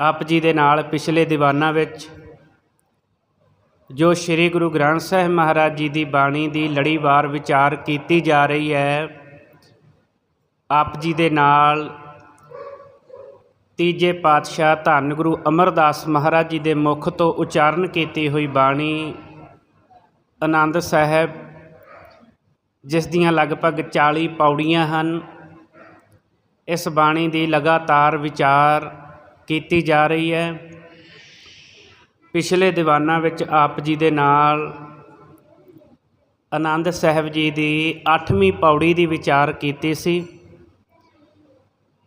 ਆਪ ਜੀ ਦੇ ਨਾਲ ਪਿਛਲੇ ਦੀਵਾਨਾਂ ਵਿੱਚ, ਜੋ ਸ੍ਰੀ ਗੁਰੂ ਗ੍ਰੰਥ ਸਾਹਿਬ ਮਹਾਰਾਜ ਜੀ ਦੀ ਬਾਣੀ ਦੀ ਲੜੀਵਾਰ ਵਿਚਾਰ ਕੀਤੀ ਜਾ ਰਹੀ ਹੈ, ਆਪ ਜੀ ਦੇ ਨਾਲ ਤੀਜੇ ਪਾਤਸ਼ਾਹ ਧੰਨ ਗੁਰੂ ਅਮਰਦਾਸ ਮਹਾਰਾਜ ਜੀ ਦੇ ਮੁਖ ਤੋਂ ਉਚਾਰਨ ਕੀਤੀ ਹੋਈ ਬਾਣੀ ਆਨੰਦ ਸਾਹਿਬ, ਜਿਸ ਦੀਆਂ ਲਗਭਗ 40 ਪੌੜੀਆਂ ਹਨ, ਇਸ ਬਾਣੀ ਦੀ ਲਗਾਤਾਰ ਵਿਚਾਰ ਕੀਤੀ ਜਾ ਰਹੀ ਹੈ। ਪਿਛਲੇ ਦੀਵਾਨਾਂ ਵਿੱਚ ਆਪ ਜੀ ਦੇ ਨਾਲ ਆਨੰਦ ਸਾਹਿਬ ਜੀ ਦੀ 8ਵੀਂ ਪੌੜੀ ਦੀ ਵਿਚਾਰ ਕੀਤੀ ਸੀ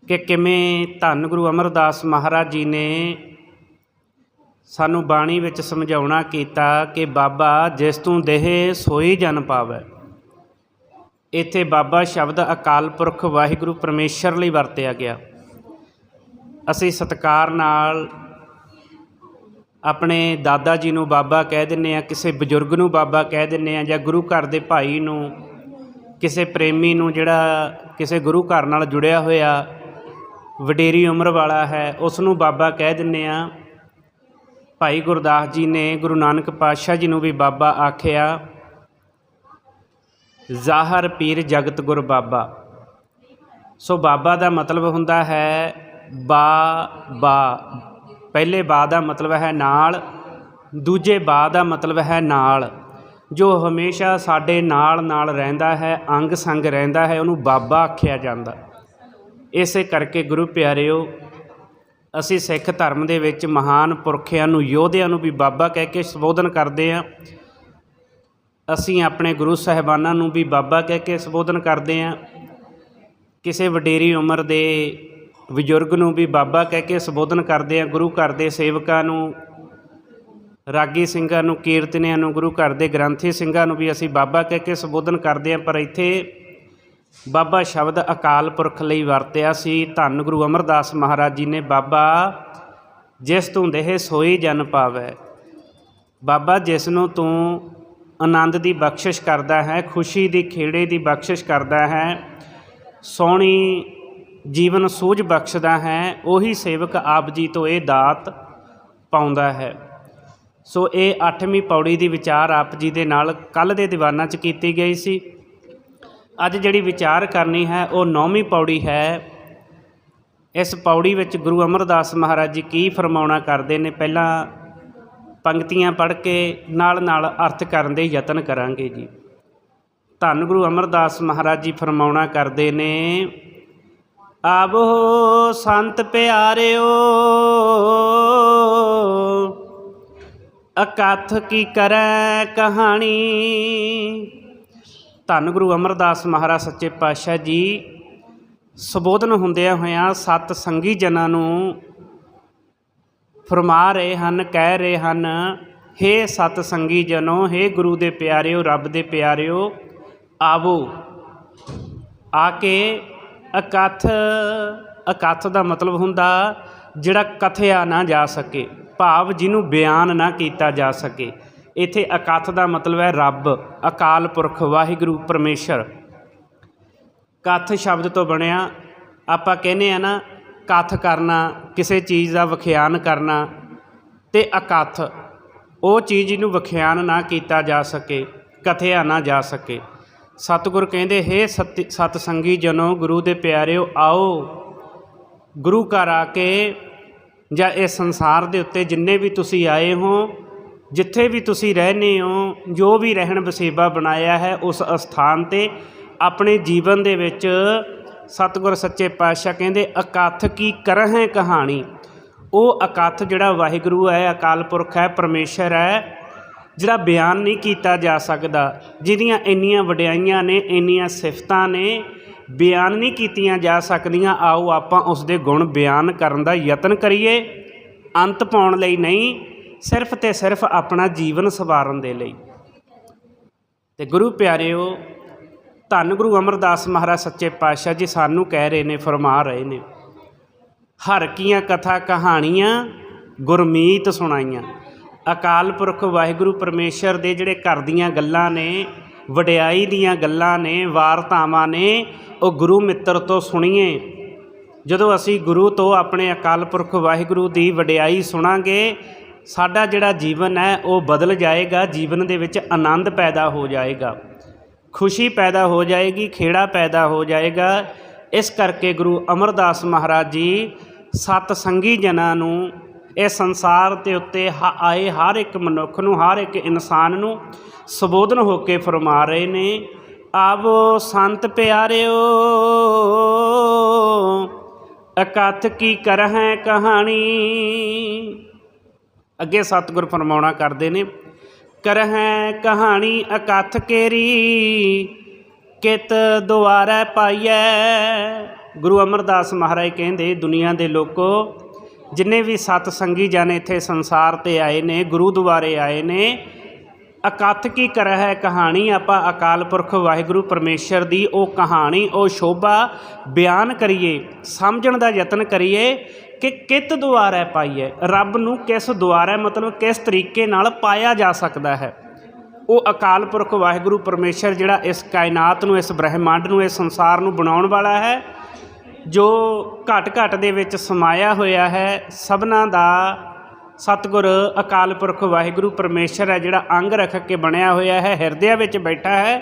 ਕਿ ਕਿਵੇਂ ਧੰਨ ਗੁਰੂ ਅਮਰਦਾਸ ਮਹਾਰਾਜ ਜੀ ਨੇ ਸਾਨੂੰ ਬਾਣੀ ਵਿੱਚ ਸਮਝਾਉਣਾ ਕੀਤਾ ਕਿ ਬਾਬਾ ਜਿਸ ਤੂੰ ਦੇਹ ਸੋਈ ਜਨ ਪਾਵੈ। ਇੱਥੇ ਬਾਬਾ ਸ਼ਬਦ ਅਕਾਲ ਪੁਰਖ ਵਾਹਿਗੁਰੂ ਪਰਮੇਸ਼ਰ ਲਈ ਵਰਤਿਆ ਗਿਆ। ਅਸੀਂ ਸਤਿਕਾਰ ਨਾਲ ਆਪਣੇ ਦਾਦਾ ਜੀ ਨੂੰ ਬਾਬਾ ਕਹਿ ਦਿੰਨੇ ਆ ਕਿਸੇ ਬਜ਼ੁਰਗ ਨੂੰ ਬਾਬਾ ਕਹਿ ਦਿੰਨੇ ਆ ਜਾਂ ਗੁਰੂ ਘਰ ਦੇ ਭਾਈ ਨੂੰ, ਕਿਸੇ ਪ੍ਰੇਮੀ ਨੂੰ ਜਿਹੜਾ ਕਿਸੇ ਗੁਰੂ ਘਰ ਨਾਲ ਜੁੜਿਆ ਹੋਇਆ ਵਡੇਰੀ ਉਮਰ ਵਾਲਾ ਹੈ, ਉਸ ਨੂੰ ਬਾਬਾ ਕਹਿ ਦਿੰਨੇ ਆ ਭਾਈ ਗੁਰਦਾਸ ਜੀ ਨੇ ਗੁਰੂ ਨਾਨਕ ਪਾਤਸ਼ਾਹ ਜੀ ਨੂੰ ਵੀ ਬਾਬਾ ਆਖਿਆ, ਜ਼ਾਹਰ ਪੀਰ ਜਗਤ ਗੁਰ ਬਾਬਾ। ਸੋ ਬਾਬਾ ਦਾ ਮਤਲਬ ਹੁੰਦਾ ਹੈ ਬਾ ਬਾ। ਪਹਿਲੇ ਬਾ ਦਾ ਮਤਲਬ ਹੈ ਨਾਲ, ਦੂਜੇ ਬਾ ਦਾ ਮਤਲਬ ਹੈ ਨਾਲ। ਜੋ ਹਮੇਸ਼ਾ ਸਾਡੇ ਨਾਲ ਨਾਲ ਰਹਿੰਦਾ ਹੈ, ਅੰਗ ਸੰਗ ਰਹਿੰਦਾ ਹੈ, ਉਹਨੂੰ ਬਾਬਾ ਆਖਿਆ ਜਾਂਦਾ। ਇਸੇ ਕਰਕੇ ਗੁਰੂ ਪਿਆਰਿਓ, ਅਸੀਂ ਸਿੱਖ ਧਰਮ ਦੇ ਵਿੱਚ ਮਹਾਨ ਪੁਰਖਿਆਂ ਨੂੰ, ਯੋਧਿਆਂ ਨੂੰ ਵੀ ਬਾਬਾ ਕਹਿ ਕੇ ਸੰਬੋਧਨ ਕਰਦੇ ਹਾਂ। ਅਸੀਂ ਆਪਣੇ ਗੁਰੂ ਸਾਹਿਬਾਨਾਂ ਨੂੰ ਵੀ ਬਾਬਾ ਕਹਿ ਕੇ ਸੰਬੋਧਨ ਕਰਦੇ ਹਾਂ। ਕਿਸੇ ਵਡੇਰੀ ਉਮਰ ਦੇ ਬਜ਼ੁਰਗ ਨੂੰ ਵੀ ਬਾਬਾ ਕਹਿ ਕੇ ਸੰਬੋਧਨ ਕਰਦੇ ਹਾਂ ਗੁਰੂ ਘਰ ਦੇ ਸੇਵਕਾਂ ਨੂੰ, ਰਾਗੀ ਸਿੰਘਾਂ ਨੂੰ, ਕੀਰਤਨੀਆਂ ਨੂੰ, ਗੁਰੂ ਘਰ ਦੇ ਗ੍ਰੰਥੀ ਸਿੰਘਾਂ ਨੂੰ ਵੀ ਅਸੀਂ ਬਾਬਾ ਕਹਿ ਕੇ ਸੰਬੋਧਨ ਕਰਦੇ ਹਾਂ ਪਰ ਇੱਥੇ ਬਾਬਾ ਸ਼ਬਦ ਅਕਾਲ ਪੁਰਖ ਲਈ ਵਰਤਿਆ ਸੀ। ਧੰਨ ਗੁਰੂ ਅਮਰਦਾਸ ਮਹਾਰਾਜ ਜੀ ਨੇ, ਬਾਬਾ, ਜਿਸ ਤੂੰ ਦੇਹ ਸੋਈ ਜਨ ਪਾਵੈ। ਬਾਬਾ, ਜਿਸ ਨੂੰ ਤੂੰ ਆਨੰਦ ਦੀ ਬਖਸ਼ਿਸ਼ ਕਰਦਾ ਹੈ, ਖੁਸ਼ੀ ਦੀ ਖੇੜੇ ਦੀ ਬਖਸ਼ਿਸ਼ ਕਰਦਾ ਹੈ, ਸੋਹਣੀ ਜੀਵਨ ਸੂਝ ਬਖਸ਼ਦਾ ਹੈ, ਉਹੀ ਸੇਵਕ ਆਪ ਜੀ ਤੋਂ ਇਹ ਦਾਤ ਪਾਉਂਦਾ ਹੈ। ਸੋ ਇਹ 8ਵੀਂ ਪੌੜੀ ਦੀ ਵਿਚਾਰ ਆਪ ਜੀ ਦੇ ਨਾਲ ਕੱਲ ਦੇ ਦੀਵਾਨਾਂ 'ਚ ਕੀਤੀ ਗਈ ਸੀ। ਅੱਜ ਜਿਹੜੀ ਵਿਚਾਰ ਕਰਨੀ ਹੈ, ਉਹ 9ਵੀਂ ਪੌੜੀ ਹੈ। ਇਸ ਪੌੜੀ ਵਿੱਚ ਗੁਰੂ ਅਮਰਦਾਸ ਮਹਾਰਾਜ ਜੀ ਕੀ ਫਰਮਾਉਣਾ ਕਰਦੇ ਨੇ, ਪਹਿਲਾਂ ਪੰਕਤੀਆਂ ਪੜ੍ਹ ਕੇ ਨਾਲ ਨਾਲ ਅਰਥ ਕਰਨ ਦੇ ਯਤਨ ਕਰਾਂਗੇ ਜੀ। ਧੰਨ ਗੁਰੂ ਅਮਰਦਾਸ ਮਹਾਰਾਜ ਜੀ ਫਰਮਾਉਣਾ ਕਰਦੇ ਨੇ ਆਵੋ ਸੰਤ ਪਿਆਰਿਓ, ਅਕਥ ਕੀ ਕਰੈ ਕਹਾਣੀ। ਧੰਨ ਗੁਰੂ ਅਮਰਦਾਸ ਮਹਾਰਾਜ ਸੱਚੇ ਪਾਤਸ਼ਾਹ ਜੀ, ਸੰਬੋਧਨ ਹੁੰਦਿਆਂ ਹੋਇਆਂ ਸਤ ਸੰਗੀ ਜਨਾਂ ਨੂੰ ਫਰਮਾ ਰਹੇ ਹਨ, ਕਹਿ ਰਹੇ ਹਨ, ਹੇ ਸਤ ਸੰਗੀ ਜਨੋ, ਹੇ ਗੁਰੂ ਦੇ ਪਿਆਰਿਓ, ਰੱਬ ਦੇ ਪਿਆਰਿਓ, ਆਵੋ। ਆ ਕੇ ਅਕਥ ਅਕਥ ਦਾ ਮਤਲਬ ਹੁੰਦਾ ਜਿਹੜਾ ਕਥਿਆ ਨਾ ਜਾ ਸਕੇ, ਭਾਵ ਜਿਹਨੂੰ ਬਿਆਨ ਨਾ ਕੀਤਾ ਜਾ ਸਕੇ। ਇੱਥੇ ਅਕਥ ਦਾ ਮਤਲਬ ਹੈ ਰੱਬ, ਅਕਾਲ ਪੁਰਖ, ਵਾਹਿਗੁਰੂ, ਪਰਮੇਸ਼ਰ। ਕਥ ਸ਼ਬਦ ਤੋਂ ਬਣਿਆ, ਆਪਾਂ ਕਹਿੰਦੇ ਆ ਨਾ, ਕਥ ਕਰਨਾ, ਕਿਸੇ ਚੀਜ਼ ਦਾ ਵਿਖਿਆਨ ਕਰਨਾ ਤੇ ਅਕਥ, ਉਹ ਚੀਜ਼ ਨੂੰ ਵਿਖਿਆਨ ਨਾ ਕੀਤਾ ਜਾ ਸਕੇ, ਕਥਿਆ ਨਾ ਜਾ ਸਕੇ। ਸਤਿਗੁਰ ਕਹਿੰਦੇ, ਹੇ ਸਤ ਸਤ ਸੰਗੀ ਜਨੋ, ਗੁਰੂ ਦੇ ਪਿਆਰਿਓ, ਆਓ। ਗੁਰੂ ਘਰ ਆ ਕੇ ਜਾਂ ਇਸ ਸੰਸਾਰ ਦੇ ਉੱਤੇ ਜਿੰਨੇ ਵੀ ਤੁਸੀਂ ਆਏ ਹੋ, ਜਿੱਥੇ ਵੀ ਤੁਸੀਂ ਰਹਿੰਦੇ ਹੋ, ਜੋ ਵੀ ਰਹਿਣ ਵਸੇਬਾ ਬਣਾਇਆ ਹੈ, ਉਸ ਅਸਥਾਨ ਤੇ ਆਪਣੇ ਜੀਵਨ ਦੇ ਵਿੱਚ ਸਤਿਗੁਰ ਸੱਚੇ ਪਾਤਸ਼ਾਹ ਕਹਿੰਦੇ, ਅਕਥ ਕੀ ਕਰਹਿ ਕਹਾਣੀ। ਉਹ ਅਕਥ ਜਿਹੜਾ ਵਾਹਿਗੁਰੂ ਹੈ, ਅਕਾਲ ਪੁਰਖ ਹੈ, ਪਰਮੇਸ਼ਰ ਹੈ ਜਿਹੜਾ ਬਿਆਨ ਨਹੀਂ ਕੀਤਾ ਜਾ ਸਕਦਾ, ਜਿਹਦੀਆਂ ਇੰਨੀਆਂ ਵਡਿਆਈਆਂ ਨੇ, ਇੰਨੀਆਂ ਸਿਫਤਾਂ ਨੇ, ਬਿਆਨ ਨਹੀਂ ਕੀਤੀਆਂ ਜਾ ਸਕਦੀਆਂ, ਆਓ ਆਪਾਂ ਉਸ ਦੇ ਗੁਣ ਬਿਆਨ ਕਰਨ ਦਾ ਯਤਨ ਕਰੀਏ। ਅੰਤ ਪਾਉਣ ਲਈ ਨਹੀਂ, ਸਿਰਫ ਤੇ ਸਿਰਫ ਆਪਣਾ ਜੀਵਨ ਸਵਾਰਨ ਦੇ ਲਈ। ਤੇ ਗੁਰੂ ਪਿਆਰਿਓ, ਧੰਨ ਗੁਰੂ ਅਮਰਦਾਸ ਮਹਾਰਾਜ ਸੱਚੇ ਪਾਤਸ਼ਾਹ ਜੀ ਸਾਨੂੰ ਕਹਿ ਰਹੇ ਨੇ, ਫਰਮਾ ਰਹੇ ਨੇ। ਹਰ ਕੀਆਂ ਕਥਾ ਕਹਾਣੀਆਂ ਗੁਰਮੀਤ ਸੁਣਾਈਆਂ। ਅਕਾਲ ਪੁਰਖ ਵਾਹਿਗੁਰੂ ਪਰਮੇਸ਼ਰ ਦੇ ਜਿਹੜੇ ਘਰ ਦੀਆਂ ਗੱਲਾਂ ਨੇ, ਵਡਿਆਈ ਦੀਆਂ ਗੱਲਾਂ ਨੇ, ਵਾਰਤਾਵਾਂ ਨੇ, ਉਹ ਗੁਰੂ ਮਿੱਤਰ ਤੋਂ ਸੁਣੀਏ। ਜਦੋਂ ਅਸੀਂ ਗੁਰੂ ਤੋਂ ਆਪਣੇ ਅਕਾਲ ਪੁਰਖ ਵਾਹਿਗੁਰੂ ਦੀ ਵਡਿਆਈ ਸੁਣਾਂਗੇ, ਸਾਡਾ ਜਿਹੜਾ ਜੀਵਨ ਹੈ, ਉਹ ਬਦਲ ਜਾਏਗਾ, ਜੀਵਨ ਦੇ ਵਿੱਚ ਆਨੰਦ ਪੈਦਾ ਹੋ ਜਾਏਗਾ। ਖੁਸ਼ੀ ਪੈਦਾ ਹੋ ਜਾਏਗੀ, ਖੇੜਾ ਪੈਦਾ ਹੋ ਜਾਏਗਾ। ਇਸ ਕਰਕੇ ਗੁਰੂ ਅਮਰਦਾਸ ਮਹਾਰਾਜ ਜੀ ਸਤ ਸੰਗੀ ਜਨਾਂ ਨੂੰ ਇਹ ਸੰਸਾਰ ਦੇ ਉੱਤੇ ਹ- ਆਏ ਹਰ ਇੱਕ ਮਨੁੱਖ ਨੂੰ, ਹਰ ਇੱਕ ਇਨਸਾਨ ਨੂੰ ਸੰਬੋਧਨ ਹੋ ਕੇ ਫਰਮਾ ਰਹੇ ਨੇ, ਆਵੋ ਸੰਤ ਪਿਆਰਿਓ ਅਕਥ ਕੀ ਕਰਹਿ ਕਹਾਣੀ? ਅੱਗੇ ਸਤਿਗੁਰ ਫਰਮਾਉਣਾ ਕਰਦੇ ਨੇ, ਕਰਹਿ ਕਹਾਣੀ ਅਕਥ ਕੇਰੀ, ਕਿਤ ਦੁਆਰੈ ਪਾਈਐ? ਗੁਰੂ ਅਮਰਦਾਸ ਮਹਾਰਾਜ ਕਹਿੰਦੇ, ਦੁਨੀਆ ਦੇ ਲੋਕੋ ਜਿੰਨੇ ਵੀ ਸਤ ਸੰਗੀ ਜਨ ਇੱਥੇ ਸੰਸਾਰ ਤੇ ਆਏ ਨੇ, ਗੁਰੂ ਦੁਆਰੇ ਆਏ ਨੇ ਅਕਥ ਕੀ ਹੈ ਕਹਾਣੀ? ਆਪਾਂ ਅਕਾਲ ਪੁਰਖ ਵਾਹਿਗੁਰੂ ਪਰਮੇਸ਼ਰ ਦੀ ਉਹ ਕਹਾਣੀ, ਉਹ ਸ਼ੋਭਾ ਬਿਆਨ ਕਰੀਏ, ਸਮਝਣ ਦਾ ਯਤਨ ਕਰੀਏ ਕਿ ਕਿਤ ਦੁਆਰਾ ਪਾਈਏ ਰੱਬ ਨੂੰ ਕਿਸ ਦੁਆਰਾ ਮਤਲਬ ਕਿਸ ਤਰੀਕੇ ਨਾਲ ਪਾਇਆ ਜਾ ਸਕਦਾ ਹੈ? ਉਹ ਅਕਾਲ ਪੁਰਖ ਵਾਹਿਗੁਰੂ ਪਰਮੇਸ਼ਰ ਜਿਹੜਾ ਇਸ ਕਾਇਨਾਤ ਨੂੰ, ਇਸ ਬ੍ਰਹਿਮੰਡ ਨੂੰ, ਇਸ ਸੰਸਾਰ ਨੂੰ ਬਣਾਉਣ ਵਾਲਾ ਹੈ। ਜੋ ਘਟ ਘਟ ਦੇ ਵਿੱਚ ਸਮਾਇਆ ਹੋਇਆ ਹੈ, ਸਭਨਾ ਦਾ ਸਤਿਗੁਰ ਅਕਾਲ ਪੁਰਖ ਵਾਹਿਗੁਰੂ ਪਰਮੇਸ਼ਰ ਹੈ, ਜਿਹੜਾ ਅੰਗ ਰੱਖ ਕੇ ਬਣਿਆ ਹੋਇਆ ਹੈ, ਹਿਰਦਿਆਂ ਵਿੱਚ ਬੈਠਾ ਹੈ।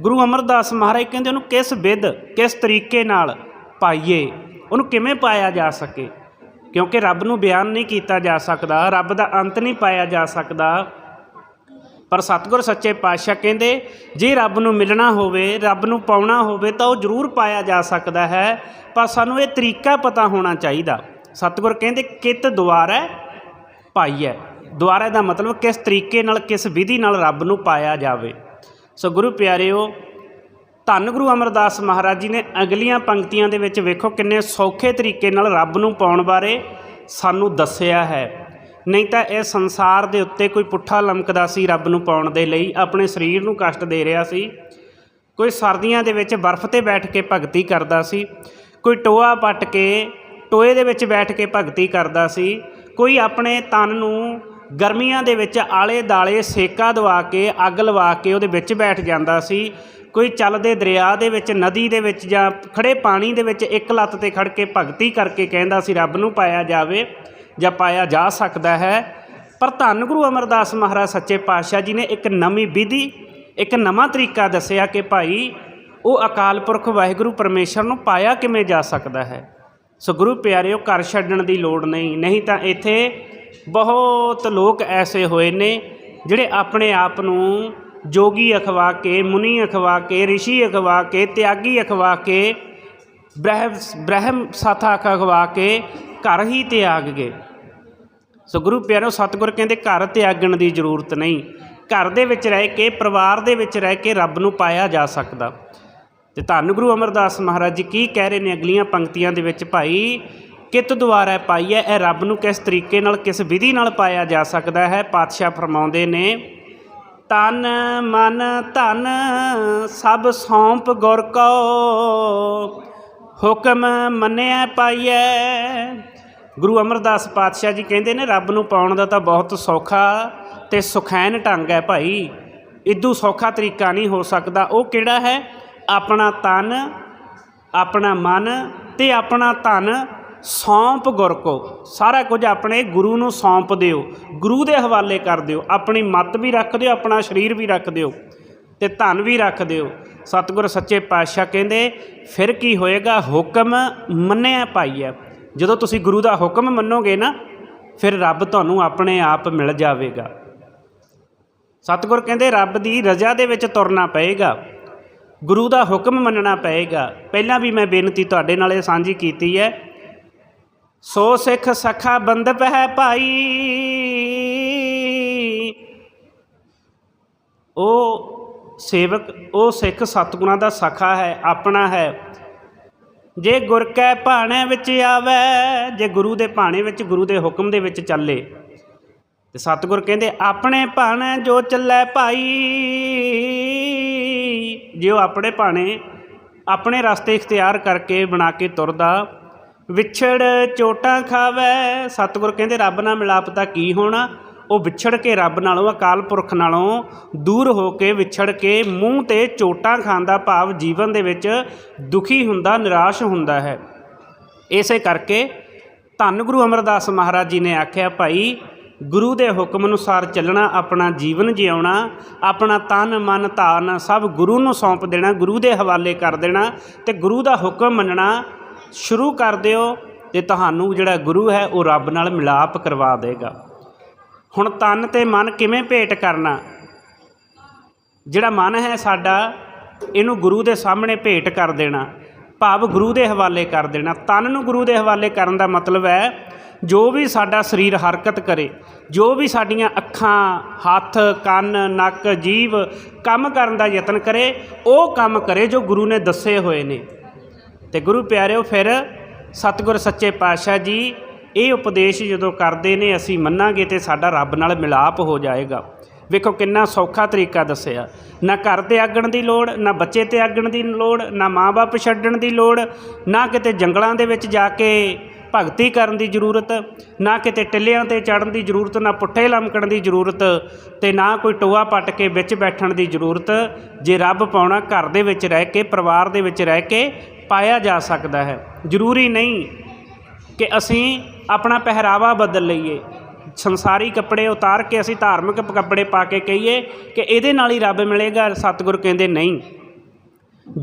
ਗੁਰੂ ਅਮਰਦਾਸ ਮਹਾਰਾਜ ਕਹਿੰਦੇ ਉਹਨੂੰ ਕਿਸ ਵਿਧ, ਕਿਸ ਤਰੀਕੇ ਨਾਲ ਪਾਈਏ, ਉਹਨੂੰ ਕਿਵੇਂ ਪਾਇਆ ਜਾ ਸਕੇ? ਕਿਉਂਕਿ ਰੱਬ ਨੂੰ ਬਿਆਨ ਨਹੀਂ ਕੀਤਾ ਜਾ ਸਕਦਾ, ਰੱਬ ਦਾ ਅੰਤ ਨਹੀਂ ਪਾਇਆ ਜਾ ਸਕਦਾ। ਪਰ ਸਤਿਗੁਰ ਸੱਚੇ ਪਾਤਸ਼ਾਹ ਕਹਿੰਦੇ, ਜੇ ਰੱਬ ਨੂੰ ਮਿਲਣਾ ਹੋਵੇ, ਰੱਬ ਨੂੰ ਪਾਉਣਾ ਹੋਵੇ ਤਾਂ ਉਹ ਜ਼ਰੂਰ ਪਾਇਆ ਜਾ ਸਕਦਾ ਹੈ, ਪਰ ਸਾਨੂੰ ਇਹ ਤਰੀਕਾ ਪਤਾ ਹੋਣਾ ਚਾਹੀਦਾ। ਸਤਿਗੁਰ ਕਹਿੰਦੇ, ਕਿਤ ਦੁਆਰਾ ਪਾਈਐ? ਦੁਆਰਾ ਦਾ ਮਤਲਬ ਕਿਸ ਤਰੀਕੇ ਨਾਲ, ਕਿਸ ਵਿਧੀ ਨਾਲ ਰੱਬ ਨੂੰ ਪਾਇਆ ਜਾਵੇ? ਸੋ ਗੁਰੂ ਪਿਆਰਿਓ, ਧੰਨ ਗੁਰੂ ਅਮਰਦਾਸ ਮਹਾਰਾਜ ਜੀ ਨੇ ਅਗਲੀਆਂ ਪੰਕਤੀਆਂ ਦੇ ਵਿੱਚ ਵੇਖੋ ਕਿੰਨੇ ਸੌਖੇ ਤਰੀਕੇ ਨਾਲ ਰੱਬ ਨੂੰ ਪਾਉਣ ਬਾਰੇ ਸਾਨੂੰ ਦੱਸਿਆ ਹੈ। ਨਹੀਂ ਤਾਂ ਇਹ ਸੰਸਾਰ ਦੇ ਉੱਤੇ ਕੋਈ ਪੁੱਠਾ ਲਮਕਦਾ ਸੀ ਰੱਬ ਨੂੰ ਪਾਉਣ ਦੇ ਲਈ, ਆਪਣੇ ਸਰੀਰ ਨੂੰ ਕਸ਼ਟ ਦੇ ਰਿਹਾ ਸੀ। ਕੋਈ ਸਰਦੀਆਂ ਦੇ ਵਿੱਚ ਬਰਫ਼ ਤੇ ਬੈਠ ਕੇ ਭਗਤੀ ਕਰਦਾ ਸੀ। ਕੋਈ ਟੋਆ ਪੱਟ ਕੇ ਟੋਏ ਦੇ ਵਿੱਚ ਬੈਠ ਕੇ ਭਗਤੀ ਕਰਦਾ ਸੀ। ਕੋਈ ਆਪਣੇ ਤਨ ਨੂੰ ਗਰਮੀਆਂ ਦੇ ਵਿੱਚ ਆਲੇ ਦਾਲੇ ਸੇਕਾ ਦਵਾ ਕੇ, ਅੱਗ ਲਵਾ ਕੇ ਉਹਦੇ ਵਿੱਚ ਬੈਠ ਜਾਂਦਾ ਸੀ। ਕੋਈ ਚੱਲਦੇ ਦਰਿਆ ਦੇ ਵਿੱਚ, ਨਦੀ ਦੇ ਵਿੱਚ ਜਾਂ ਖੜੇ ਪਾਣੀ ਦੇ ਵਿੱਚ ਇੱਕ ਲੱਤ ਤੇ ਖੜ ਕੇ ਭਗਤੀ ਕਰਕੇ ਕਹਿੰਦਾ ਸੀ, ਰੱਬ ਨੂੰ ਪਾਇਆ ਜਾਵੇ। ਜਾਂ ਪਾਇਆ ਜਾ ਸਕਦਾ ਹੈ। ਪਰ ਧੰਨ ਗੁਰੂ ਅਮਰਦਾਸ ਮਹਾਰਾਜ ਸੱਚੇ ਪਾਤਸ਼ਾਹ ਜੀ ਨੇ ਇੱਕ ਨਵੀਂ ਵਿਧੀ, ਇੱਕ ਨਵਾਂ ਤਰੀਕਾ ਦੱਸਿਆ ਕਿ ਭਾਈ, ਉਹ ਅਕਾਲ ਪੁਰਖ ਵਾਹਿਗੁਰੂ ਪਰਮੇਸ਼ਰ ਨੂੰ ਪਾਇਆ ਕਿਵੇਂ ਜਾ ਸਕਦਾ ਹੈ? ਸੋ ਗੁਰੂ ਪਿਆਰਿਓ, ਘਰ ਛੱਡਣ ਦੀ ਲੋੜ ਨਹੀਂ। ਨਹੀਂ ਤਾਂ ਇੱਥੇ ਬਹੁਤ ਲੋਕ ਐਸੇ ਹੋਏ ਨੇ, ਜਿਹੜੇ ਆਪਣੇ ਆਪ ਨੂੰ ਜੋਗੀ ਅਖਵਾ ਕੇ, ਮੁਨੀ ਅਖਵਾ ਕੇ, ਰਿਸ਼ੀ ਅਖਵਾ ਕੇ, ਤਿਆਗੀ ਅਖਵਾ ਕੇ ਬ੍ਰਹਮ ਬ੍ਰਹਮ, ਸਾਥਾ ਅਖਵਾ ਕੇ ਘਰ ਹੀ ਤਿਆਗ ਗਏ। ਸੋ ਗੁਰੂ ਪਿਆਰੋ, ਸਤਿਗੁਰ ਕਹਿੰਦੇ ਘਰ ਤਿਆਗਣ ਦੀ ਜ਼ਰੂਰਤ ਨਹੀਂ। ਘਰ ਦੇ ਵਿੱਚ ਰਹਿ ਕੇ, ਪਰਿਵਾਰ ਦੇ ਵਿੱਚ ਰਹਿ ਕੇ ਰੱਬ ਨੂੰ ਪਾਇਆ ਜਾ ਸਕਦਾ। ਤੇ ਧੰਨ ਗੁਰੂ ਅਮਰਦਾਸ ਮਹਾਰਾਜ ਜੀ ਕੀ ਕਹਿ ਰਹੇ ਨੇ ਅਗਲੀਆਂ ਪੰਕਤੀਆਂ ਦੇ ਵਿੱਚ? ਭਾਈ, ਕਿਤ ਦੁਆਰਾ ਪਾਈਐ ਇਹ ਰੱਬ ਨੂੰ ਕਿਸ ਤਰੀਕੇ ਨਾਲ, ਕਿਸ ਵਿਧੀ ਨਾਲ ਪਾਇਆ ਜਾ ਸਕਦਾ ਹੈ? ਪਾਤਸ਼ਾਹ ਫਰਮਾਉਂਦੇ ਨੇ ਤਨ ਮਨ, ਧਨ ਸਭ ਸੌਂਪ ਗੁਰ ਕੋ, ਹੁਕਮ ਮੰਨਿਆ ਪਾਈਐ। ਗੁਰੂ ਅਮਰਦਾਸ ਪਾਤਸ਼ਾਹ ਜੀ ਕਹਿੰਦੇ ਨੇ, ਰੱਬ ਨੂੰ ਪਾਉਣ ਦਾ ਤਾਂ ਬਹੁਤ ਸੌਖਾ ਤੇ ਸੁਖੈਨ ਢੰਗ ਹੈ ਭਾਈ। ਇਦੋਂ ਸੌਖਾ ਤਰੀਕਾ ਨਹੀਂ ਹੋ ਸਕਦਾ। ਉਹ ਕਿਹੜਾ ਹੈ? ਆਪਣਾ ਤਨ, ਆਪਣਾ ਮਨ ਤੇ ਆਪਣਾ ਧਨ ਸੌਂਪ ਗੁਰ ਕੋ। ਸਾਰਾ ਕੁਝ ਆਪਣੇ ਗੁਰੂ ਨੂੰ ਸੌਂਪ ਦਿਓ। ਗੁਰੂ ਦੇ ਹਵਾਲੇ ਕਰ ਦਿਓ। ਆਪਣੀ ਮੱਤ ਵੀ ਰੱਖ ਦਿਓ, ਆਪਣਾ ਸਰੀਰ ਵੀ ਰੱਖ ਦਿਓ ਤੇ ਧਨ ਵੀ ਰੱਖ ਦਿਓ। ਸਤਿਗੁਰ ਸੱਚੇ ਪਾਤਸ਼ਾਹ ਕਹਿੰਦੇ, ਫਿਰ ਕੀ ਹੋਏਗਾ? ਹੁਕਮ ਮੰਨਿਆ ਪਾਈਐ ਜਦੋਂ ਤੁਸੀਂ ਗੁਰੂ ਦਾ ਹੁਕਮ ਮੰਨੋਗੇ ਨਾ, ਫਿਰ ਰੱਬ ਤੁਹਾਨੂੰ ਆਪਣੇ ਆਪ ਮਿਲ ਜਾਵੇਗਾ। ਸਤਿਗੁਰ ਕਹਿੰਦੇ, ਰੱਬ ਦੀ ਰਜ਼ਾ ਦੇ ਵਿੱਚ ਤੁਰਨਾ ਪਏਗਾ। ਗੁਰੂ ਦਾ ਹੁਕਮ ਮੰਨਣਾ ਪਏਗਾ। ਪਹਿਲਾਂ ਵੀ ਮੈਂ ਬੇਨਤੀ ਤੁਹਾਡੇ ਨਾਲ ਇਹ ਸਾਂਝੀ ਕੀਤੀ ਹੈ। ਸੋ ਸਿੱਖ ਸਖਾ ਬੰਦਪ ਹੈ ਭਾਈ। ਉਹ ਸੇਵਕ, ਉਹ ਸਿੱਖ ਸਤਿਗੁਰਾਂ ਦਾ ਸਖਾ ਹੈ, ਆਪਣਾ ਹੈ। ਜੇ ਗੁਰ ਕੈ ਭਾਣੇ ਵਿੱਚ ਆਵੇ, ਜੇ ਗੁਰੂ ਦੇ ਭਾਣੇ ਵਿੱਚ, ਗੁਰੂ ਦੇ ਹੁਕਮ ਦੇ ਵਿੱਚ ਚੱਲੇ। ਤੇ ਸਤਿਗੁਰ ਕਹਿੰਦੇ, ਆਪਣੇ ਭਾਣੇ ਜੋ ਚੱਲੇ ਭਾਈ, ਜੇ ਉਹ ਆਪਣੇ ਭਾਣੇ ਆਪਣੇ ਰਸਤੇ ਇਖਤਿਆਰ ਕਰਕੇ ਬਣਾ ਕੇ ਤੁਰਦਾ, ਵਿਛੜ ਚੋਟਾਂ ਖਾਵੇ, ਸਤਿਗੁਰ ਕਹਿੰਦੇ, ਰੱਬ ਨਾਲ ਮਿਲਾਪ ਤਾਂ ਕੀ ਹੋਣਾ? ਉਹ ਵਿਛੜ ਕੇ ਰੱਬ ਨਾਲੋਂ ਅਕਾਲ ਪੁਰਖ ਨਾਲੋਂ ਦੂਰ ਹੋ ਕੇ ਵਿਛੜ ਕੇ ਮੂੰਹ ਤੇ ਚੋਟਾਂ ਖਾਂਦਾ ਭਾਵ ਜੀਵਨ ਦੇ ਵਿੱਚ ਦੁਖੀ ਹੁੰਦਾ, ਨਿਰਾਸ਼ ਹੁੰਦਾ ਹੈ। ਇਸੇ ਕਰਕੇ ਧੰਨ ਗੁਰੂ ਅਮਰਦਾਸ ਮਹਾਰਾਜ ਜੀ ਨੇ ਆਖਿਆ, ਭਾਈ, ਗੁਰੂ ਦੇ ਹੁਕਮ ਅਨੁਸਾਰ ਚੱਲਣਾ, ਆਪਣਾ ਜੀਵਨ ਜਿਉਣਾ, ਆਪਣਾ ਤਨ, ਮਨ, ਧਨ ਸਭ ਗੁਰੂ ਨੂੰ ਸੌਂਪ ਦੇਣਾ, ਗੁਰੂ ਦੇ ਹਵਾਲੇ ਕਰ ਦੇਣਾ ਤੇ ਗੁਰੂ ਦਾ ਹੁਕਮ ਮੰਨਣਾ ਸ਼ੁਰੂ ਕਰ ਦਿਓ ਤੇ ਤੁਹਾਨੂੰ ਜਿਹੜਾ ਗੁਰੂ ਹੈ, ਉਹ ਰੱਬ ਨਾਲ ਮਿਲਾਪ ਕਰਵਾ ਦੇਗਾ। ਹੁਣ ਤਨ ਤੇ ਮਨ ਕਿਵੇਂ ਭੇਟ ਕਰਨਾ? ਜਿਹੜਾ ਮਨ ਹੈ ਸਾਡਾ, ਇਹਨੂੰ ਗੁਰੂ ਦੇ ਸਾਹਮਣੇ ਭੇਟ ਕਰ ਦੇਣਾ। ਭਾਵ ਗੁਰੂ ਦੇ ਹਵਾਲੇ ਕਰ ਦੇਣਾ। ਤਨ ਨੂੰ ਗੁਰੂ ਦੇ ਹਵਾਲੇ ਕਰਨ ਦਾ ਮਤਲਬ ਹੈ, ਜੋ ਵੀ ਸਾਡਾ ਸਰੀਰ ਹਰਕਤ ਕਰੇ, ਜੋ ਵੀ ਸਾਡੀਆਂ ਅੱਖਾਂ, ਹੱਥ, ਕੰਨ, ਨੱਕ ਜੀਭ ਕੰਮ ਕਰਨ ਦਾ ਯਤਨ ਕਰੇ, ਉਹ ਕੰਮ ਕਰੇ ਜੋ ਗੁਰੂ ਨੇ ਦੱਸੇ ਹੋਏ ਨੇ। ਤੇ ਗੁਰੂ ਪਿਆਰਿਓ, ਫਿਰ ਸਤਿਗੁਰ ਸੱਚੇ ਪਾਤਸ਼ਾਹ ਜੀ ਇਹ ਉਪਦੇਸ਼ ਜਦੋਂ ਕਰਦੇ ਨੇ, ਅਸੀਂ ਮੰਨਾਂਗੇ ਤੇ ਸਾਡਾ ਰੱਬ ਨਾਲ ਮਿਲਾਪ ਹੋ ਜਾਏਗਾ। ਵੇਖੋ ਕਿੰਨਾ ਸੌਖਾ ਤਰੀਕਾ ਦੱਸਿਆ। ਨਾ ਘਰ ਤੇ ਆਗਣ ਦੀ ਲੋੜ, ਨਾ ਬੱਚੇ ਤੇ ਆਗਣ ਦੀ ਲੋੜ, ਨਾ ਮਾਂ-ਬਾਪ ਛੱਡਣ ਦੀ ਲੋੜ, ਨਾ ਕਿਤੇ ਜੰਗਲਾਂ ਦੇ ਵਿੱਚ ਜਾ ਕੇ ਭਗਤੀ ਕਰਨ ਦੀ ਜ਼ਰੂਰਤ, ਨਾ ਕਿਤੇ ਟਿੱਲਿਆਂ ਤੇ ਚੜਨ ਦੀ ਜ਼ਰੂਰਤ, ਨਾ ਪੁੱਠੇ ਲਮਕਣ ਦੀ ਜ਼ਰੂਰਤ ਤੇ ਨਾ ਕੋਈ ਟੋਆ ਪੱਟ ਕੇ ਵਿੱਚ ਬੈਠਣ ਦੀ ਜ਼ਰੂਰਤ, ਜੇ ਰੱਬ ਪਾਉਣਾ ਘਰ ਦੇ ਵਿੱਚ ਰਹਿ ਕੇ, ਪਰਿਵਾਰ ਦੇ ਵਿੱਚ ਰਹਿ ਕੇ ਪਾਇਆ ਜਾ ਸਕਦਾ ਹੈ। ਜ਼ਰੂਰੀ ਨਹੀਂ ਕਿ ਅਸੀਂ ਆਪਣਾ ਪਹਿਰਾਵਾ ਬਦਲ ਲਈਏ। ਸੰਸਾਰੀ ਕੱਪੜੇ ਉਤਾਰ ਕੇ ਅਸੀਂ ਧਾਰਮਿਕ ਕੱਪੜੇ ਪਾ ਕੇ ਕਹੀਏ ਕਿ ਇਹਦੇ ਨਾਲ ਹੀ ਰੱਬ ਮਿਲੇਗਾ, ਸਤਿਗੁਰ ਕਹਿੰਦੇ ਨਹੀਂ।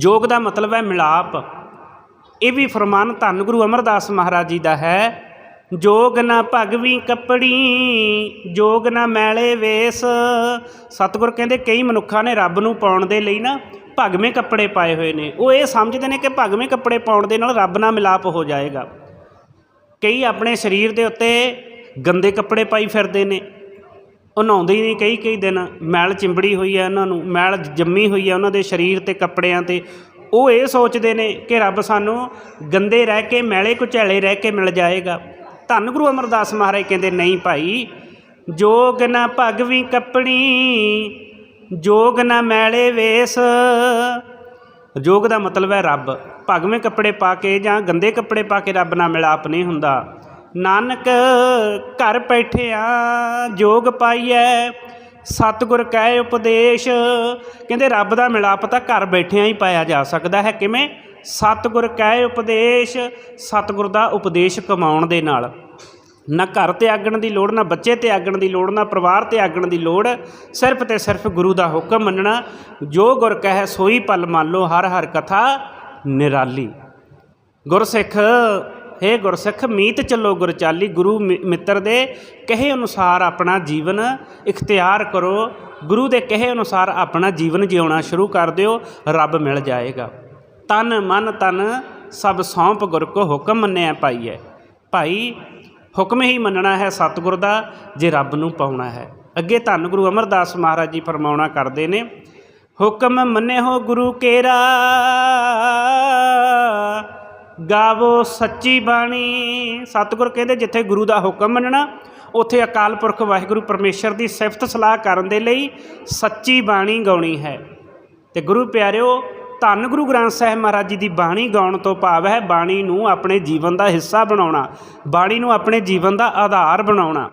ਯੋਗ ਦਾ ਮਤਲਬ ਹੈ ਮਿਲਾਪ। ਇਹ ਵੀ ਫਰਮਾਨ ਧੰਨ ਗੁਰੂ ਅਮਰਦਾਸ ਮਹਾਰਾਜ ਜੀ ਦਾ ਹੈ। ਜੋਗ ਨਾ ਭਗਵੀ ਕੱਪੜੀ, ਜੋਗ ਨਾ ਮੈਲੇ ਵੇਸ। ਸਤਿਗੁਰ ਕਹਿੰਦੇ ਕਈ ਮਨੁੱਖਾਂ ਨੇ ਰੱਬ ਨੂੰ ਪਾਉਣ ਦੇ ਲਈ ਨਾ ਭਗਵੇਂ ਕੱਪੜੇ ਪਾਏ ਹੋਏ ਨੇ। ਉਹ ਇਹ ਸਮਝਦੇ ਨੇ ਕਿ ਭਗਵੇਂ ਕੱਪੜੇ ਪਾਉਣ ਦੇ ਨਾਲ ਰੱਬ ਨਾਲ ਮਿਲਾਪ ਹੋ ਜਾਏਗਾ। ਕਈ ਆਪਣੇ ਸਰੀਰ ਦੇ ਉੱਤੇ ਗੰਦੇ ਕੱਪੜੇ ਪਾਈ ਫਿਰਦੇ ਨੇ। ਉਹ ਨਹਾਉਂਦੇ ਹੀ ਨਹੀਂ ਕਈ ਕਈ ਦਿਨ। ਮੈਲ ਚਿੰਬੜੀ ਹੋਈ ਹੈ ਉਹਨਾਂ ਨੂੰ, ਮੈਲ ਜੰਮੀ ਹੋਈ ਹੈ ਉਹਨਾਂ ਦੇ ਸਰੀਰ ਤੇ, ਕੱਪੜਿਆਂ ਤੇ। ਉਹ ਇਹ ਸੋਚਦੇ ਨੇ ਕਿ ਰੱਬ ਸਾਨੂੰ ਗੰਦੇ ਰਹਿ ਕੇ, ਮੈਲੇ ਕੁਚੈਲੇ ਰਹਿ ਕੇ ਮਿਲ ਜਾਏਗਾ। ਧੰਨ ਗੁਰੂ ਅਮਰਦਾਸ ਮਹਾਰਾਜ ਕਹਿੰਦੇ, ਨਹੀਂ ਭਾਈ, ਜੋਗ ਨਾ ਭਗਵੀ ਕੱਪਣੀ, ਜੋਗ ਨਾ ਮੈਲੇ ਵੇਸ। ਯੋਗ ਦਾ ਮਤਲਬ ਹੈ ਰੱਬ। ਭਗਵੇਂ ਕੱਪੜੇ ਪਾ ਕੇ ਜਾਂ ਗੰਦੇ ਕੱਪੜੇ ਪਾ ਕੇ ਰੱਬ ਨਾਲ ਮਿਲਾਪ ਨਹੀਂ ਹੁੰਦਾ। ਨਾਨਕ ਘਰ ਬੈਠਿਆ ਜੋਗ ਪਾਈਐ, ਸਤਿਗੁਰ ਕਹਿ ਉਪਦੇਸ਼। ਕਹਿੰਦੇ ਰੱਬ ਦਾ ਮਿਲਾਪ ਤਾਂ ਘਰ ਬੈਠਿਆਂ ਹੀ ਪਾਇਆ ਜਾ ਸਕਦਾ ਹੈ। ਕਿਵੇਂ? ਸਤਿਗੁਰ ਕਹਿ ਉਪਦੇਸ਼, ਸਤਿਗੁਰ ਦਾ ਉਪਦੇਸ਼ ਕਮਾਉਣ ਦੇ ਨਾਲ। ਨਾ ਘਰ ਤੇ ਆਗਣ ਦੀ ਲੋੜ, ਨਾ ਬੱਚੇ ਤੇ ਆਗਣ ਦੀ ਲੋੜ, ਨਾ ਪਰਿਵਾਰ ਤੇ ਆਗਣ ਦੀ ਲੋੜ। ਸਿਰਫ ਤੇ ਸਿਰਫ ਗੁਰੂ ਦਾ ਹੁਕਮ ਮੰਨਣਾ। ਜੋ ਗੁਰ ਕਹੈ ਸੋਈ ਪਲ ਮੰਨ ਲੋ ਹਰ ਹਰ ਕਥਾ ਨਿਰਾਲੀ। ਗੁਰਸਿੱਖ, ਹੇ ਗੁਰਸਿੱਖ, ਮੀਤ ਚੱਲੋ ਗੁਰਚਾਲੀ ਗੁਰੂ ਮਿ- ਮਿੱਤਰ ਦੇ ਕਹੇ ਅਨੁਸਾਰ ਆਪਣਾ ਜੀਵਨ ਇਖਤਿਆਰ ਕਰੋ। ਗੁਰੂ ਦੇ ਕਹੇ ਅਨੁਸਾਰ ਆਪਣਾ ਜੀਵਨ ਜਿਉਣਾ ਸ਼ੁਰੂ ਕਰ ਦਿਓ, ਰੱਬ ਮਿਲ ਜਾਏਗਾ। ਤਨ ਮਨ ਤਨ ਸਭ ਸੌਂਪ ਗੁਰ ਕੋ ਹੁਕਮ ਮੰਨਿਆ ਪਾਈਐ। ਭਾਈ ਹੁਕਮ ਹੀ ਮੰਨਣਾ ਹੈ ਸਤਿਗੁਰ ਦਾ, ਜੇ ਰੱਬ ਨੂੰ ਪਾਉਣਾ ਹੈ। ਅੱਗੇ ਧੰਨ ਗੁਰੂ ਅਮਰਦਾਸ ਮਹਾਰਾਜ ਜੀ ਫਰਮਾਉਣਾ ਕਰਦੇ ਨੇ, ਹੁਕਮ ਮੰਨੇ ਹੋ ਗੁਰੂ ਕੇਰਾ, ਗਾਵੋ ਸੱਚੀ ਬਾਣੀ। ਸਤਿਗੁਰ ਕਹਿੰਦੇ, ਜਿੱਥੇ ਗੁਰੂ ਦਾ ਹੁਕਮ ਮੰਨਣਾ, ਉੱਥੇ ਅਕਾਲ ਪੁਰਖ ਵਾਹਿਗੁਰੂ ਪਰਮੇਸ਼ਰ ਦੀ ਸਿਫਤ ਸਲਾਹ ਕਰਨ ਦੇ ਲਈ ਸੱਚੀ ਬਾਣੀ ਗਾਉਣੀ ਹੈ। ਤੇ ਗੁਰੂ ਪਿਆਰਿਓ ਧੰਨ ਗੁਰੂ ਗ੍ਰੰਥ ਸਾਹਿਬ ਮਹਾਰਾਜ ਜੀ ਦੀ ਬਾਣੀ ਗਾਉਣ ਤੋਂ ਭਾਵ ਹੈ ਬਾਣੀ ਨੂੰ ਆਪਣੇ ਜੀਵਨ ਦਾ ਹਿੱਸਾ ਬਣਾਉਣਾ, ਬਾਣੀ ਨੂੰ ਆਪਣੇ ਜੀਵਨ ਦਾ ਆਧਾਰ ਬਣਾਉਣਾ।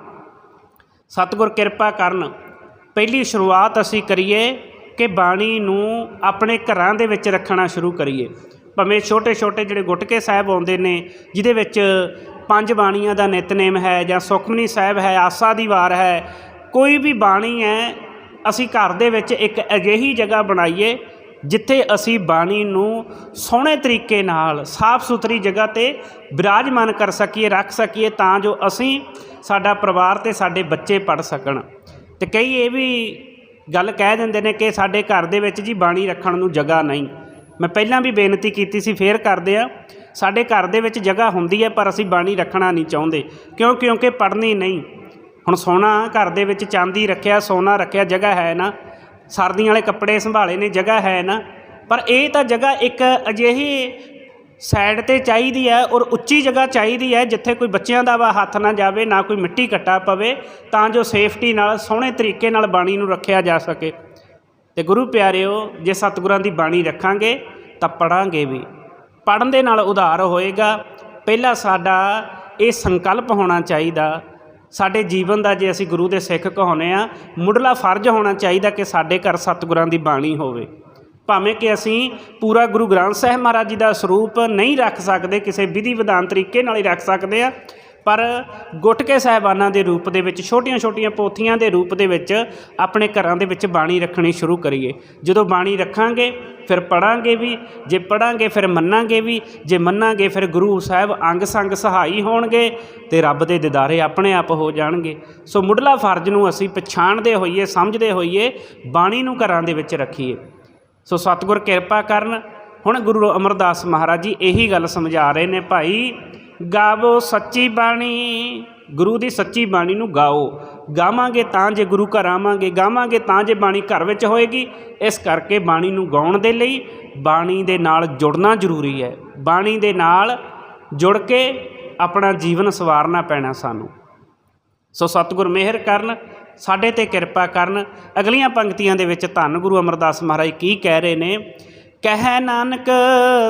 ਸਤਿਗੁਰ ਕਿਰਪਾ ਕਰਨ, ਪਹਿਲੀ ਸ਼ੁਰੂਆਤ ਅਸੀਂ ਕਰੀਏ ਕਿ ਬਾਣੀ ਨੂੰ ਆਪਣੇ ਘਰਾਂ ਦੇ ਵਿੱਚ ਰੱਖਣਾ ਸ਼ੁਰੂ ਕਰੀਏ। ਭਾਵੇਂ ਛੋਟੇ ਛੋਟੇ ਜਿਹੜੇ ਗੁਟਕੇ ਸਾਹਿਬ ਆਉਂਦੇ ਨੇ, ਜਿਹਦੇ ਵਿੱਚ ਪੰਜ ਬਾਣੀਆਂ ਦਾ ਨਿਤਨੇਮ ਹੈ ਜਾਂ ਸੁਖਮਨੀ ਸਾਹਿਬ ਹੈ, ਆਸਾ ਦੀ ਵਾਰ ਹੈ, ਕੋਈ ਵੀ ਬਾਣੀ ਹੈ, ਅਸੀਂ ਘਰ ਦੇ ਵਿੱਚ ਇੱਕ ਅਜਿਹੀ ਜਗ੍ਹਾ ਬਣਾਈਏ ਜਿੱਥੇ ਅਸੀਂ ਬਾਣੀ ਨੂੰ ਸੋਹਣੇ ਤਰੀਕੇ ਨਾਲ, ਸਾਫ਼ ਸੁਥਰੀ ਜਗ੍ਹਾ ਤੇ ਬਿਰਾਜਮਾਨ ਕਰ ਸਕੀਏ, ਰੱਖ ਸਕੀਏ, ਤਾਂ ਜੋ ਅਸੀਂ ਸਾਡਾ ਪਰਿਵਾਰ ਤੇ ਸਾਡੇ ਬੱਚੇ ਪੜ ਸਕਣ। ਤੇ ਕਈ ਇਹ ਵੀ ਗੱਲ ਕਹਿ ਦਿੰਦੇ ਨੇ ਕਿ ਸਾਡੇ ਘਰ ਦੇ ਵਿੱਚ ਜੀ ਬਾਣੀ ਰੱਖਣ ਨੂੰ ਜਗ੍ਹਾ ਨਹੀਂ। ਮੈਂ ਪਹਿਲਾਂ ਵੀ ਬੇਨਤੀ ਕੀਤੀ ਸੀ, ਫੇਰ ਕਰਦੇ ਆ ਸਾਡੇ ਘਰ ਦੇ ਵਿੱਚ ਜਗ੍ਹਾ ਹੁੰਦੀ ਹੈ, ਪਰ ਅਸੀਂ ਬਾਣੀ ਰੱਖਣਾ ਨਹੀਂ ਚਾਹੁੰਦੇ, ਕਿਉਂ? ਕਿਉਂਕਿ ਪੜ੍ਹਨੀ ਨਹੀਂ। ਹੁਣ ਸੋਨਾ ਘਰ ਦੇ ਵਿੱਚ ਚਾਂਦੀ ਰੱਖਿਆ, ਸੋਨਾ ਰੱਖਿਆ ਜਗ੍ਹਾ ਹੈ ਨਾ। ਸਰਦੀਆਂ ਵਾਲੇ ਕੱਪੜੇ ਸੰਭਾਲੇ ਨੇ, ਜਗ੍ਹਾ ਹੈ ਨਾ। ਪਰ ਇਹ ਤਾਂ ਜਗ੍ਹਾ ਇੱਕ ਅਜਿਹੀ ਸਾਈਡ ਤੇ ਚਾਹੀਦੀ ਹੈ ਔਰ ਉੱਚੀ ਜਗ੍ਹਾ ਚਾਹੀਦੀ ਹੈ ਜਿੱਥੇ ਕੋਈ ਬੱਚਿਆਂ ਦਾ ਵਾ ਹੱਥ ਨਾ ਜਾਵੇ, ਨਾ ਕੋਈ ਮਿੱਟੀ ਘੱਟਾ ਪਵੇ, ਤਾਂ ਜੋ ਸੇਫਟੀ ਨਾਲ, ਸੋਹਣੇ ਤਰੀਕੇ ਨਾਲ ਬਾਣੀ ਨੂੰ ਰੱਖਿਆ ਜਾ ਸਕੇ। ਤੇ ਗੁਰੂ ਪਿਆਰਿਓ, ਜੇ ਸਤਿਗੁਰਾਂ ਦੀ ਬਾਣੀ ਰੱਖਾਂਗੇ, ਤਾਂ ਪੜਾਂਗੇ ਵੀ। ਪੜਨ ਦੇ ਨਾਲ ਉਧਾਰ ਹੋਏਗਾ। ਪਹਿਲਾ ਸਾਡਾ ਇਹ ਸੰਕਲਪ ਹੋਣਾ ਚਾਹੀਦਾ। ਸਾਡੇ ਜੀਵਨ ਦਾ ਜੇ ਅਸੀਂ ਗੁਰੂ ਦੇ ਸਿੱਖ ਕਹਾਉਂਦੇ ਆ ਮੁੱਢਲਾ ਫਰਜ਼ ਹੋਣਾ ਚਾਹੀਦਾ ਕਿ ਸਾਡੇ ਘਰ ਸਤਿਗੁਰਾਂ ਦੀ ਬਾਣੀ ਹੋਵੇ। ਭਾਵੇਂ ਕਿ ਅਸੀਂ ਪੂਰਾ ਗੁਰੂ ਗ੍ਰੰਥ ਸਾਹਿਬ ਮਹਾਰਾਜ ਜੀ ਦਾ ਸਰੂਪ ਨਹੀਂ ਰੱਖ ਸਕਦੇ, ਕਿਸੇ ਵਿਧੀ ਵਿਧਾਨ ਤਰੀਕੇ ਨਾਲ ਹੀ ਰੱਖ ਸਕਦੇ ਆ ਪਰ ਗੁਟਕੇ ਸਾਹਿਬਾਨਾਂ ਦੇ ਰੂਪ ਦੇ ਵਿੱਚ ਛੋਟੀਆਂ-ਛੋਟੀਆਂ ਪੋਥੀਆਂ ਦੇ ਰੂਪ ਦੇ ਵਿੱਚ ਆਪਣੇ ਘਰਾਂ ਦੇ ਵਿੱਚ ਬਾਣੀ ਰੱਖਣੀ ਸ਼ੁਰੂ ਕਰੀਏ। ਜਦੋਂ ਬਾਣੀ ਰੱਖਾਂਗੇ, ਫਿਰ ਪੜਾਂਗੇ ਵੀ, ਜੇ ਪੜਾਂਗੇ ਫਿਰ ਮੰਨਾਂਗੇ ਵੀ, ਜੇ ਮੰਨਾਂਗੇ ਫਿਰ ਗੁਰੂ ਸਾਹਿਬ ਅੰਗ ਸੰਗ ਸਹਾਈ ਹੋਣਗੇ ਤੇ ਰੱਬ ਦੇ ਦਿਦਾਰੇ ਆਪਣੇ ਆਪ ਹੋ ਜਾਣਗੇ। ਸੋ ਮੁੱਢਲਾ ਫਰਜ਼ ਨੂੰ ਅਸੀਂ ਪਛਾਣਦੇ ਹੋਈਏ, ਸਮਝਦੇ ਹੋਈਏ, ਬਾਣੀ ਨੂੰ ਘਰਾਂ ਦੇ ਵਿੱਚ ਰੱਖੀਏ। ਸੋ ਸਤਿਗੁਰ ਕਿਰਪਾ ਕਰਨ। ਹੁਣ ਗੁਰੂ ਅਮਰਦਾਸ ਮਹਾਰਾਜ ਜੀ ਇਹੀ ਗੱਲ ਸਮਝਾ ਰਹੇ ਨੇ, ਭਾਈ ਗਾਵੋ ਸੱਚੀ ਬਾਣੀ, ਗੁਰੂ ਦੀ ਸੱਚੀ ਬਾਣੀ ਨੂੰ ਗਾਓ। ਗਾਵਾਂਗੇ ਤਾਂ ਜੇ ਗੁਰੂ ਘਰ ਆਵਾਂਗੇ, ਗਾਵਾਂਗੇ ਤਾਂ ਜੇ ਬਾਣੀ ਘਰ ਵਿੱਚ ਹੋਏਗੀ। ਇਸ ਕਰਕੇ ਬਾਣੀ ਨੂੰ ਗਾਉਣ ਦੇ ਲਈ ਬਾਣੀ ਦੇ ਨਾਲ ਜੁੜਨਾ ਜ਼ਰੂਰੀ ਹੈ। ਬਾਣੀ ਦੇ ਨਾਲ ਜੁੜ ਕੇ ਆਪਣਾ ਜੀਵਨ ਸਵਾਰਨਾ ਪੈਣਾ ਸਾਨੂੰ। ਸੋ ਸਤਿਗੁਰ ਮਿਹਰ ਕਰਨ, ਸਾਡੇ ਤੇ ਕਿਰਪਾ ਕਰਨ। ਅਗਲੀਆਂ ਪੰਕਤੀਆਂ ਦੇ ਵਿੱਚ ਧੰਨ ਗੁਰੂ ਅਮਰਦਾਸ ਮਹਾਰਾਜ ਕੀ ਕਹਿ ਰਹੇ ਨੇ, ਕਹਿ ਨਾਨਕ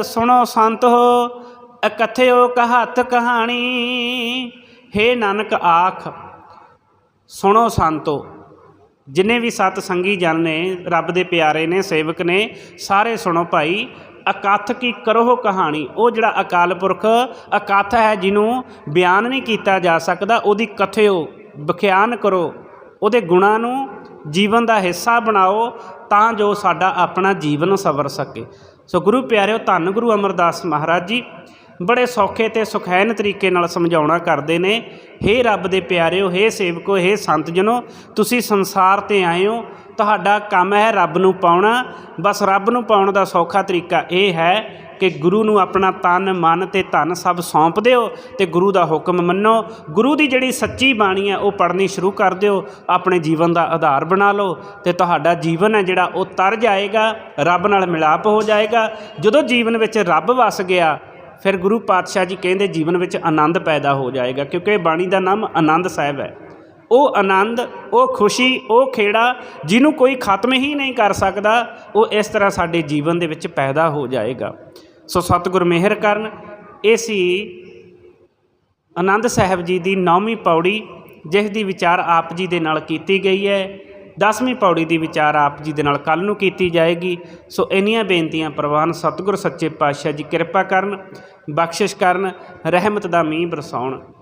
ਸੁਣੋ ਸੰਤ ਹੋ ਅਕਥਿਓ ਕਹਤ ਕਹਾਣੀ। ਹੇ ਨਾਨਕ ਆਖ, ਸੁਣੋ ਸੰਤੋ, ਜਿਨੇ ਵੀ ਸਤ ਸੰਗੀ ਜਨ ਨੇ, ਰੱਬ ਦੇ ਪਿਆਰੇ ਨੇ, ਸੇਵਕ ਨੇ, ਸਾਰੇ ਸੁਣੋ ਭਾਈ ਅਕਥ ਕੀ ਕਰੋ ਕਹਾਣੀ। ਉਹ ਜਿਹੜਾ ਅਕਾਲ ਪੁਰਖ ਅਕਥ ਹੈ ਜਿਹਨੂੰ ਬਿਆਨ ਨਹੀਂ ਕੀਤਾ ਜਾ ਸਕਦਾ, ਉਹਦੀ ਕਥਿਓ ਵਿਖਿਆਨ ਕਰੋ। ਉਹਦੇ ਗੁਣਾਂ ਨੂੰ ਜੀਵਨ ਦਾ ਹਿੱਸਾ ਬਣਾਓ, ਤਾਂ ਜੋ ਸਾਡਾ ਆਪਣਾ ਜੀਵਨ ਸਵਰ ਸਕੇ। ਸੋ ਗੁਰੂ ਪਿਆਰਿਓ, ਧੰਨ ਗੁਰੂ ਅਮਰਦਾਸ ਮਹਾਰਾਜ ਜੀ ਬੜੇ ਸੌਖੇ ਤੇ ਸੁਖੈਨ ਤਰੀਕੇ ਨਾਲ ਸਮਝਾਉਣਾ ਕਰਦੇ ਨੇ, ਹੇ ਰੱਬ ਦੇ ਪਿਆਰਿਓ, ਹੇ ਸੇਵਕੋ, ਹੇ ਸੰਤ ਜਨੋ ਤੁਸੀਂ ਸੰਸਾਰ ਤੇ ਆਏ ਹੋ, ਤੁਹਾਡਾ ਕੰਮ ਹੈ ਰੱਬ ਨੂੰ ਪਾਉਣਾ, ਬਸ ਰੱਬ ਨੂੰ ਪਾਉਣ ਦਾ ਸੌਖਾ ਤਰੀਕਾ ਇਹ ਹੈ ਕਿ ਗੁਰੂ ਨੂੰ ਆਪਣਾ ਤਨ, ਮਨ ਤੇ ਧਨ ਸਭ ਸੌਂਪ ਦਿਓ ਤੇ ਗੁਰੂ ਦਾ ਹੁਕਮ ਮੰਨੋ, ਗੁਰੂ ਦੀ ਜਿਹੜੀ ਸੱਚੀ ਬਾਣੀ ਹੈ ਉਹ ਪੜ੍ਹਨੀ ਸ਼ੁਰੂ ਕਰ ਦਿਓ, ਆਪਣੇ ਜੀਵਨ ਦਾ ਆਧਾਰ ਬਣਾ ਲਓ ਤੇ ਤੁਹਾਡਾ ਜੀਵਨ ਹੈ ਜਿਹੜਾ ਉਹ ਤਰ ਜਾਏਗਾ, ਰੱਬ ਨਾਲ ਮਿਲਾਪ ਹੋ ਜਾਏਗਾ, ਜਦੋਂ ਜੀਵਨ ਵਿੱਚ ਰੱਬ ਵਸ ਗਿਆ ਫਿਰ ਗੁਰੂ ਪਾਤਸ਼ਾਹ ਜੀ ਕਹਿੰਦੇ ਜੀਵਨ ਵਿੱਚ ਆਨੰਦ ਪੈਦਾ ਹੋ ਜਾਏਗਾ, ਕਿਉਂਕਿ ਬਾਣੀ ਦਾ ਨਾਮ ਆਨੰਦ ਸਾਹਿਬ ਹੈ। ਉਹ ਆਨੰਦ, ਉਹ ਖੁਸ਼ੀ, ਉਹ ਖੇੜਾ ਜਿਹਨੂੰ ਕੋਈ ਖਤਮ ਹੀ ਨਹੀਂ ਕਰ ਸਕਦਾ, ਉਹ ਇਸ ਤਰ੍ਹਾਂ ਸਾਡੇ ਜੀਵਨ ਦੇ ਵਿੱਚ ਪੈਦਾ ਹੋ ਜਾਏਗਾ। ਸੋ ਸਤਿਗੁਰ ਮਿਹਰ ਕਰਨ। ਇਹ ਸੀ ਆਨੰਦ ਸਾਹਿਬ ਜੀ ਦੀ ਨੌਵੀਂ ਪੌੜੀ, ਜਿਸ ਦੀ ਵਿਚਾਰ ਆਪ ਜੀ ਦੇ ਨਾਲ ਕੀਤੀ ਗਈ ਹੈ। ਦਸਵੀਂ ਪੌੜੀ ਦੀ ਵਿਚਾਰ ਆਪ ਜੀ ਦੇ ਨਾਲ ਕੱਲ ਨੂੰ ਕੀਤੀ ਜਾਏਗੀ। ਸੋ ਇੰਨੀਆਂ ਬੇਨਤੀਆਂ ਪ੍ਰਵਾਨ ਸਤਿਗੁਰ ਸੱਚੇ ਪਾਤਸ਼ਾਹ ਜੀ, ਕਿਰਪਾ ਕਰਨ। ਬਖਸ਼ਿਸ਼ ਕਰਨ ਰਹਿਮਤ ਦਾ ਮੀਂਹ ਬਰਸਾਉਣ।